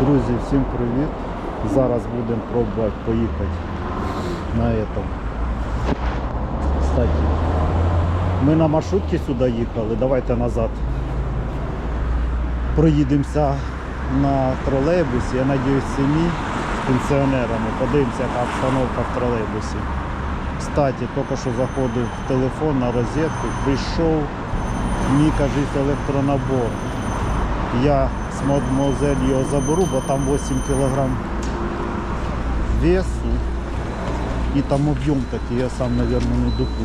Друзі, всім привіт! Зараз будемо пробувати поїхати на этом. Кстати, ми на маршрутці сюди їхали, давайте назад. Проїдемося на тролейбусі, я надіюсь, самі з пенсіонерами. Подивимося, яка обстановка в тролейбусі. Кстати, тільки що заходив в телефон на розетку, прийшов мій, кажуть, електронабор. Я з мадемуазель його заберу, бо там 8 кг весу і там об'єм такий, я сам, мабуть, не допу.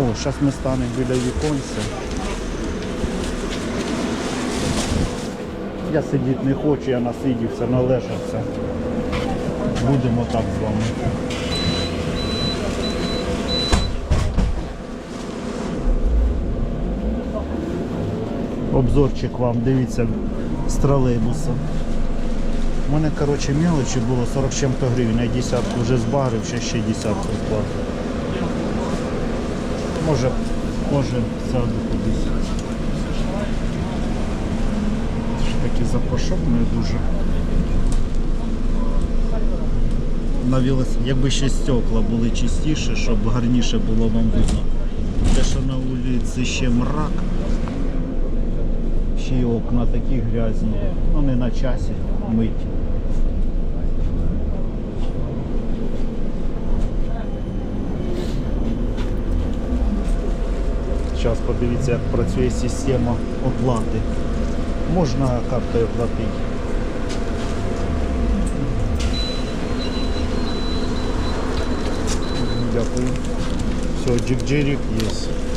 О, зараз ми станемо біля віконця. Я сидіти не хочу, я насидівся, належався. Будемо так з вами. Обзорчик вам, дивіться, з тролейбуса. У мене, коротше, мелочі було 40 з чим-то гривень, я десятку вже збагрив, ще ще десятку вплатив. Може, може сяду кудись. Такі запашок не дуже. На велос... Якби ще стекла були чистіше, щоб гарніше було вам видно. Те, що на вулиці ще мрак, ще окна такі грязні. Ну не на часі мить. Зараз подивіться, як працює система оплати. Можна карткою платити. Дякую. Все, джик-джирик є.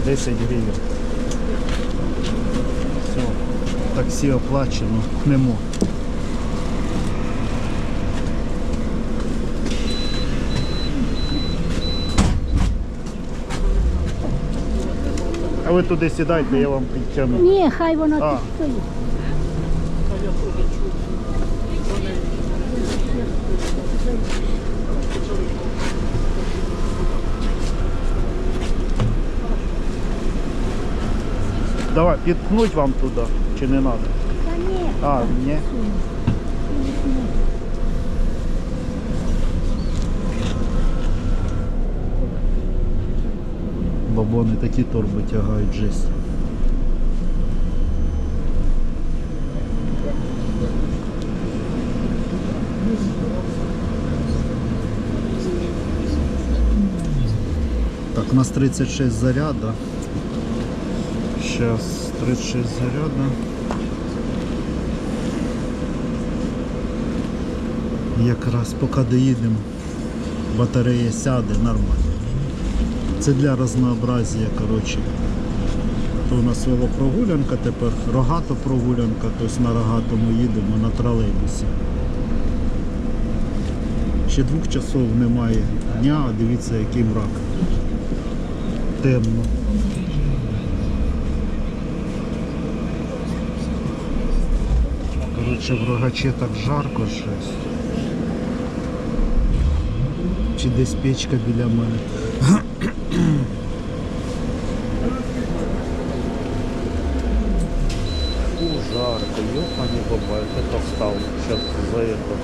10 гривень. Все, таксі оплачено, нема. А ви туди сідайте, я вам підтягну. Ні, хай воно А. тут стоїть. Давай, підкнуть вам туди, чи не треба? Та ні. А, ні. Бабони такі торби тягають жесть. Так, у нас 36 заряда. Сейчас 36 заряда. Якраз поки доїдемо, батарея сяде нормально. Це для разнообразія, коротше. То у нас велопрогулянка тепер, рогато прогулянка, тобто на рогатому їдемо на тролейбусі. Ще двох часов немає дня, а дивіться який мрак. Темно. Коротше, в рогачі так жарко щось. Чи десь печка біля мене. Фу, жарко, ёпани баба, это встал. Сейчас за это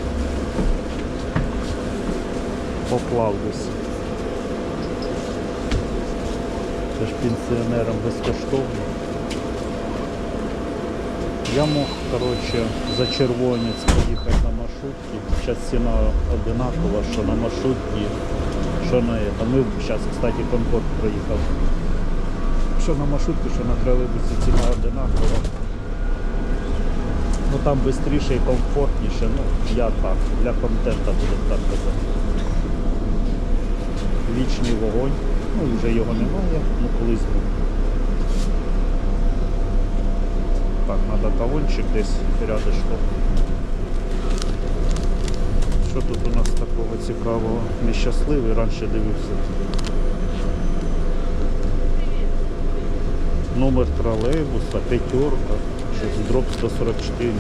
поплавлюсь. Це ж пенсіонерам безкоштовно. Я мог, короче, за червонець поїхати на маршрутці. Зараз ціна одинакова, що на маршрутці, що на это. Ми зараз, кстати, комфорт проїхав. Що на маршрутці, що на тролейбусі ціна одинакова. Ну там швидше і комфортніше. Ну, я так, для контента буду так казати. Вічний вогонь. Ну, вже його немає, ну колись був. Так, треба талончик десь рядышком. Що тут у нас такого цікавого? Нещасливий, раніше дивився. Номер тролейбуса, п'ятерка, дроп 144.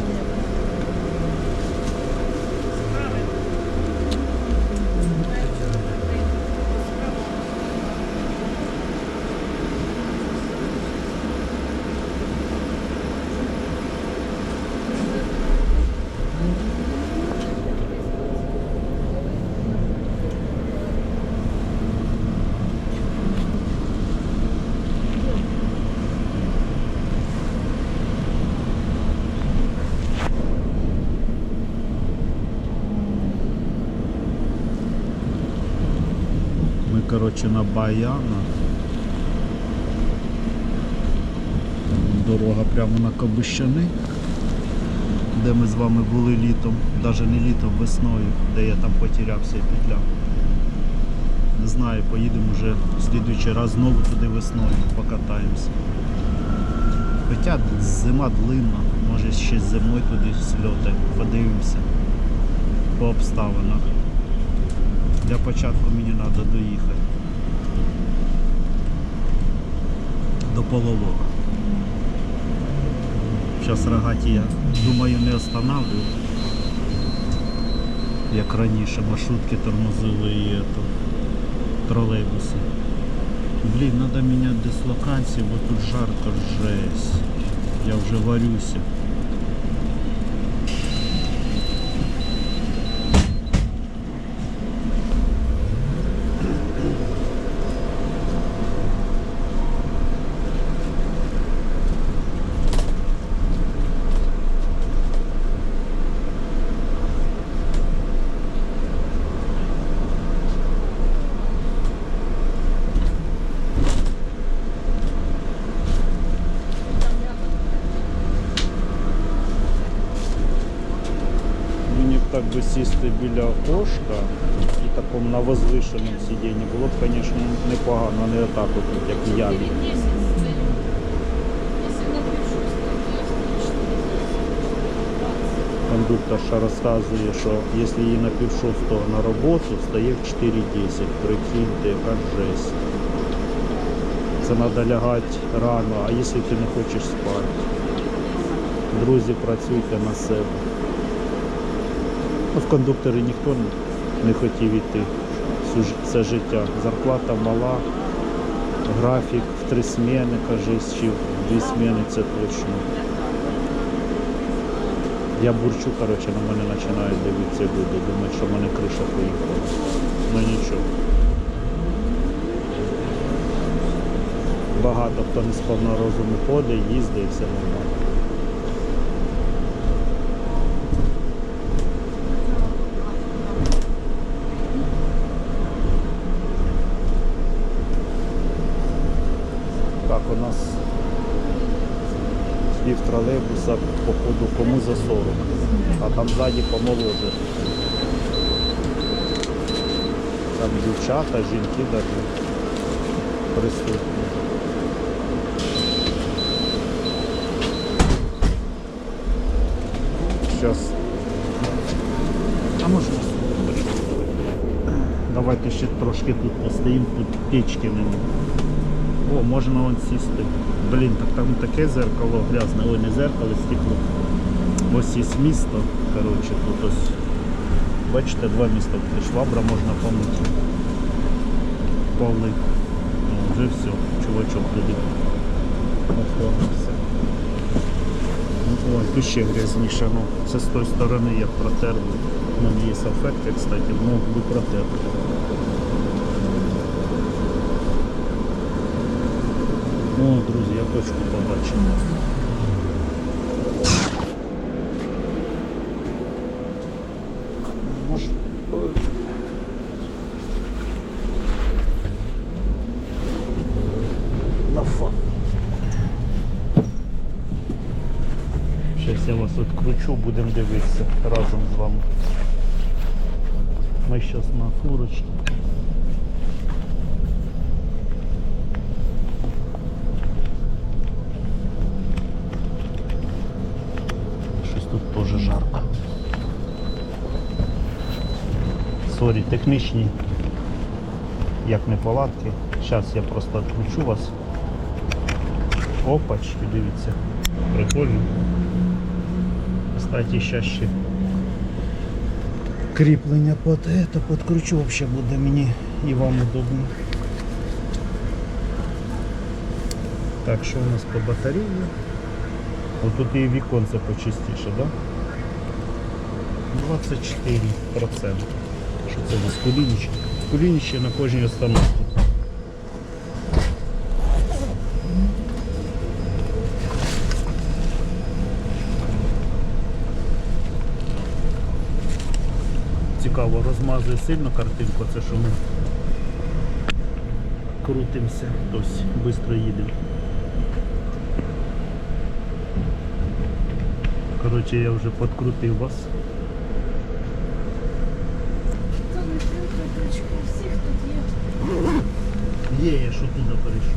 Коротше, на Баяна. Дорога прямо на Кабущани, де ми з вами були літом, навіть не літом, весною, де я там потерявся і петля. Не знаю, поїдемо вже в слідуючий раз знову туди весною, покатаємося. Хоча зима длинна, може ще зимою туди сльоти, подивимося по обставинах. Для початку мені треба доїхати до половок. Зараз рогаті я думаю не останавливаю, як раніше маршрутки тормозили і ето, тролейбуси. Блін, треба міняти дислокацію, бо тут жарко жесть. Я вже варюся. Мені б так би сісти біля окошка і такому на возвишеному сидінні було б, звісно, непогано, не отак от, як я. Кондукторша розказує, що якщо її на пів шостого на роботу, стає в 4.10. Прикиньте, яка жесть. Це треба лягати рано, а якщо ти не хочеш спати. Друзі, працюйте на себе. В кондуктори ніхто не- хотів йти це життя. Зарплата мала, графік в три зміни, кажись, чи в дві зміни це точно. Я бурчу, коротше, на мене починають дивитися люди, думають, що в мене криша поїхала. Ну нічого. Багато хто не сповна розуму ходить, їздить і все нормально. Так, у нас пів тролейбуса, походу, кому за 40, а там ззаді помоложе. Там дівчата, жінки навіть присутні. Зараз. А можна Давайте ще трошки тут постоїмо, тут печки нема. О, можна вон сісти. Блін, так там таке зеркало грязне. Ой, не зеркало, стекло. Ось є місто. Коротше, тут ось. Бачите, два міста. Швабра можна помити. Поли. Ну, вже все, чувачок туди. Оформився. Ну, Ой, тут ще грязніше. Ну, це з тої сторони як протерли. У мене є салфетки, кстати, ну, би протерли. О, друзі, я точку побачив. На. Зараз я вас відкручу, будемо дивитися разом з вами. Ми зараз на фурочці. Щось тут теж жарко. Сорі, технічні як неполадки. Зараз я просто відключу вас. Опачки, дивіться. Прикольно. Кстати, ще ще кріплення під это підкручу, взагалі буде мені і вам удобно. Так, що у нас по батареї? Ось тут і віконце почистіше, да? 24%. Що це у нас? Кулініще на кожній остановці. Цікаво, розмазує сильно картинку, це що ми крутимося, тобто швидко їдемо. Коротше, я вже підкрутив вас. Це не крючки, всіх тут є. Що туди перейшов.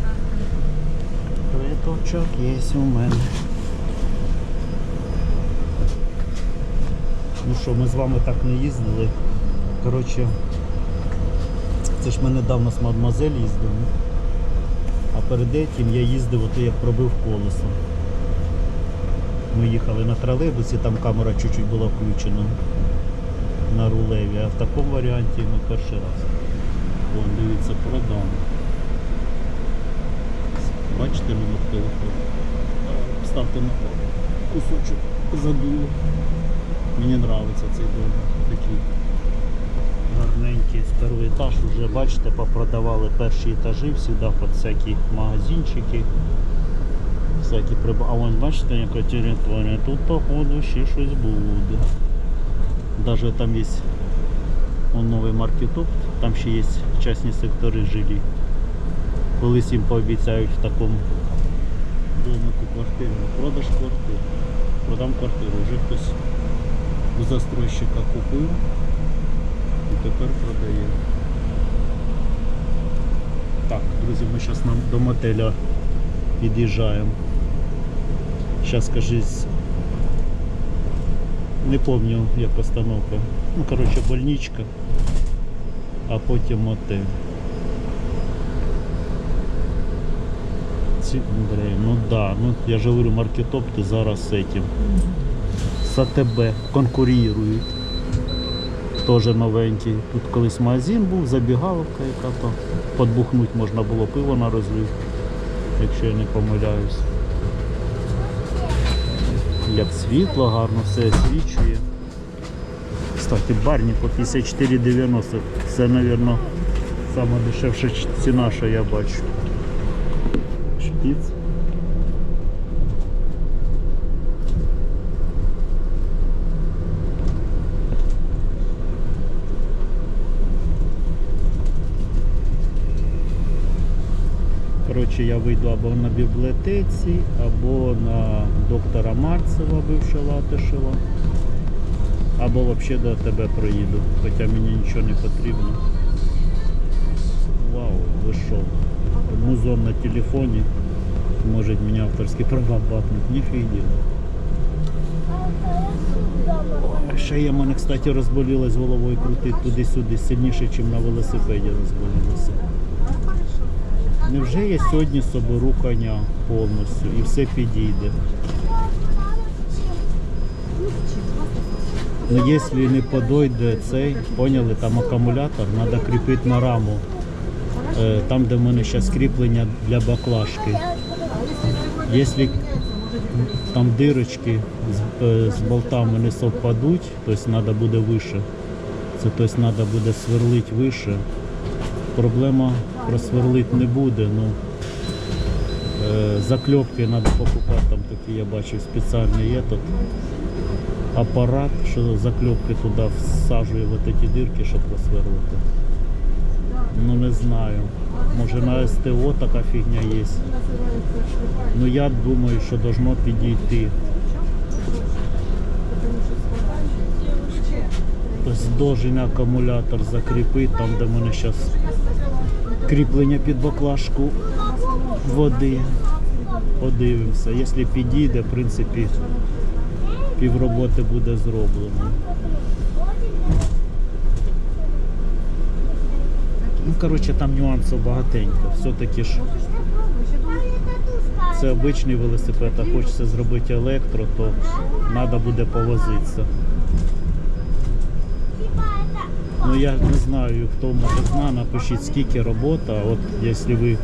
Квиточок є у мене. Ну що, ми з вами так не їздили. Коротше, це ж ми недавно з мадмазель їздили. А перед этим я їздив, ото як пробив колесо. Ми їхали на тролейбусі, там камера чуть-чуть була включена на рулеві, а в такому варіанті ми перший раз. Вон, дивіться, продано. Бачите номер телефону? Ставте на кусочок задуло. Мені подобається цей дом. Такий гарненький старий етаж. Уже бачите, попродавали перші етажі всюди під всякі магазинчики. Всякі приба. А вон бачите, яка територія. Тут походу ще щось буде. Даже там є новий маркетоп, там ще є частні сектори жилі. Колись їм пообіцяють в такому домику квартиру. Продаж квартир. Продам квартиру. Вже хтось у застройщика купив і тепер продає. Так, друзі, ми зараз до мотеля під'їжджаємо. Зараз скажись. Не пам'ятаю, як постановка. Ну, коротше, больничка, а потім мотель. Ці, блін, ну да, ну я ж говорю, маркетопти зараз з этим. З АТБ конкурують. Теж новенький. Тут колись магазин був, забігаловка яка то. Подбухнуть можна було пиво на розлив, якщо я не помиляюсь. Як світло гарно, все освічує. Кстати, барні по 54,90. Це, мабуть, сама дешевша ціна, що я бачу. Шпіц. Коротше, я вийду або на бібліотеці, або на доктора Марцева, бивша Латишева, або взагалі до тебе проїду, хоча мені нічого не потрібно. Вау, вийшов. Музон на телефоні. Може мені авторські права бахнуть, ніфіг діло. А Ще я мене, кстати, розболілась головою крутити туди-сюди сильніше, ніж на велосипеді розболілося. Невже я сьогодні соберу коня повністю і все підійде? Ну якщо не подойде цей, поняли, там акумулятор, треба кріпити на раму. Е, Там, де в мене зараз кріплення для баклажки. Якщо там дирочки з, е, з болтами не совпадуть, тобто треба буде вище. Це тобто треба буде сверлити вище. Проблема просверлити не буде. Ну, е, закльопки треба покупати, там такі я бачив спеціальний є тут апарат, що закльопки туди всаджує в ці дирки, щоб просверлити. Ну не знаю. Може на СТО така фігня є. Ну я думаю, що должно підійти. Тобто акумулятор закріпити, там де в мене зараз кріплення під баклажку води. Подивимося. Якщо підійде, в принципі, півроботи буде зроблено. Коротше, там нюансів багатенько. Все-таки ж це обичний велосипед, а хочеться зробити електро, то треба буде повозитися. Ну я не знаю, хто може знає, напишіть скільки робота. От якщо ви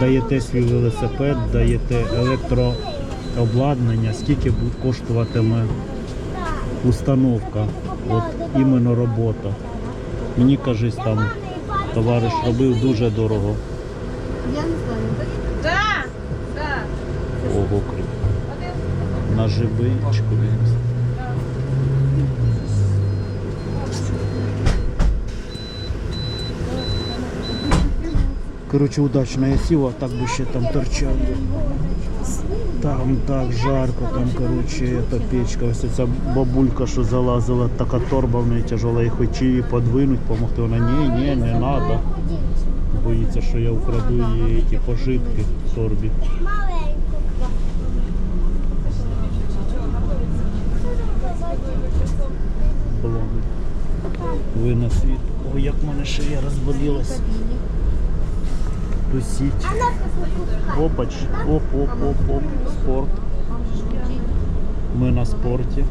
даєте свій велосипед, даєте електрообладнання, скільки буде коштуватиме установка, от іменно робота. Мені кажуть, там товариш робив дуже дорого. Я не знаю. Да, да. Ого, кріп. На живичку. Коротше, удачно я сів, а так би ще там торчав. Там так жарко, там, коротше, эта печка. Ось ця бабулька, що залазила, така торба в неї тяжела, і хоч її подвинуть, помогти. Вона ні, ні, не треба. Боїться, що я украду її ті пожитки в торбі. Ви на світ. Ой, як в мене шия розболілась. Пускай. Опач. Оп, оп, оп, оп. Спорт. Ми на спорті.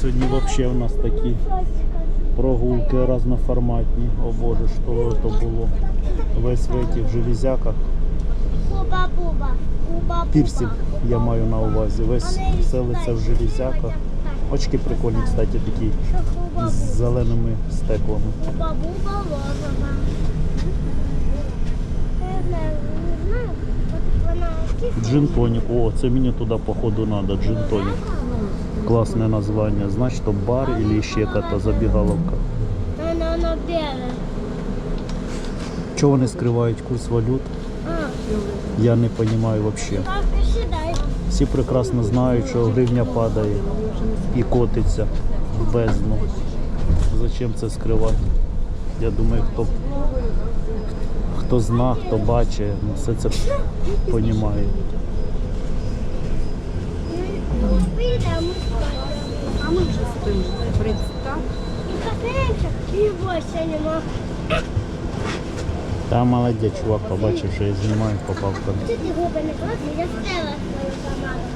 Сьогодні взагалі у нас такі прогулки різноформатні. О Боже, що це було? Весь в этих железяках. Хуба-буба. Я маю на увазі. Весь селиться в железяках. Очки прикольні, кстати, такі з зеленими стеклами. Хуба-буба розова. Я знаю, не знаю. От. Джин тонік. О, це мені туди походу треба. Джин тонік. Класне названня. Значить, то бар або ще якась забігаловка. Чого вони скривають курс валют? Я не розумію взагалі. Так. Всі прекрасно знають, що гривня падає і котиться в бездну. Зачем це скривати? Я думаю, хто, хто зна, хто бачить, ну, все це розуміє. А ми вже спимо. Представ. І кафенчик, і більше нема. Та молодець, чувак, побачив, що я знімаю, попав в. Чи ти губи не класні? Я стела свою команду.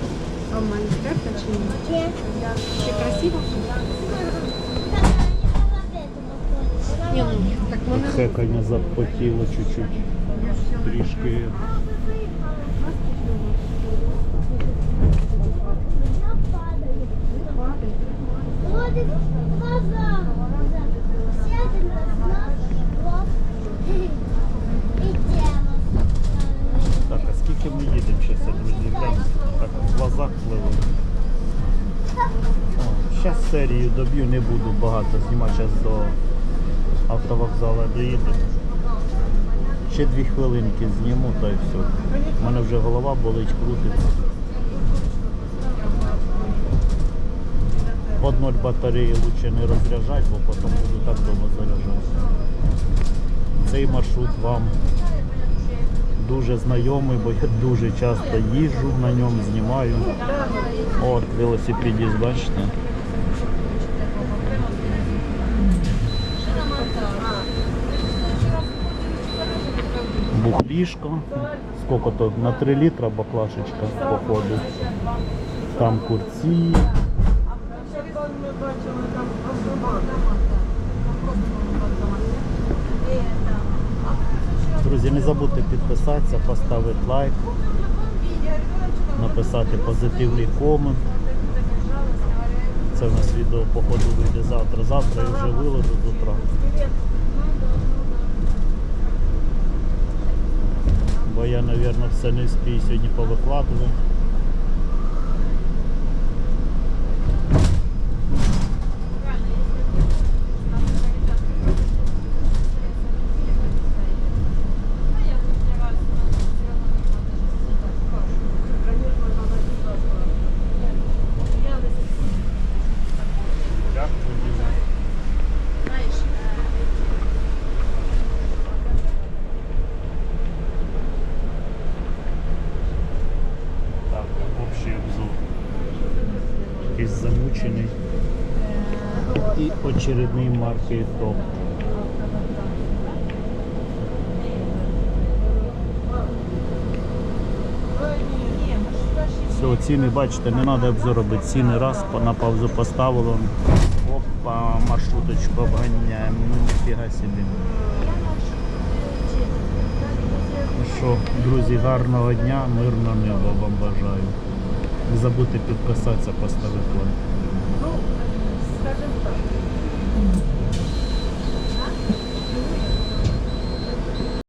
А в мене терпа чи ні? Ні. Ще красиво? Ні, ну, так мене... Хекання запотіло чуть-чуть. Трішки. Ходить глаза. Сядем на нас, лоб і тіло. Так, а скільки ми їдемо зараз, друзі? Глянь, так в глазах пливе. Зараз серію доб'ю, не буду багато знімати, зараз до автовокзалу доїду. Ще дві хвилинки зніму, та й все. У мене вже голова болить, крутиться. Под ноль батареї лучше не розряджати, бо потім буду так довго заряджатися. Цей маршрут вам дуже знайомий, бо я дуже часто їжджу на ньому, знімаю. От, велосипедіст, бачите. Бухлішко. Сколько то? На 3 літра баклашечка походу. Там курці. Друзі, не забудьте підписатися, поставити лайк, написати позитивний комент. Це в нас відео походу вийде завтра. Завтра я вже виложу з утра. Я, мабуть, все не спію сьогодні повикладувати. Так, общий обзор. Якийсь замучений. І очередний марки топ. Все, ціни, бачите, не треба обзор робити. Ціни раз на паузу поставило. Опа, маршруточку обганяємо. Ну ніфіга собі. Ну що, друзі, гарного дня, мирного неба вам бажаю. Не забудьте підписатися, поставити лайк.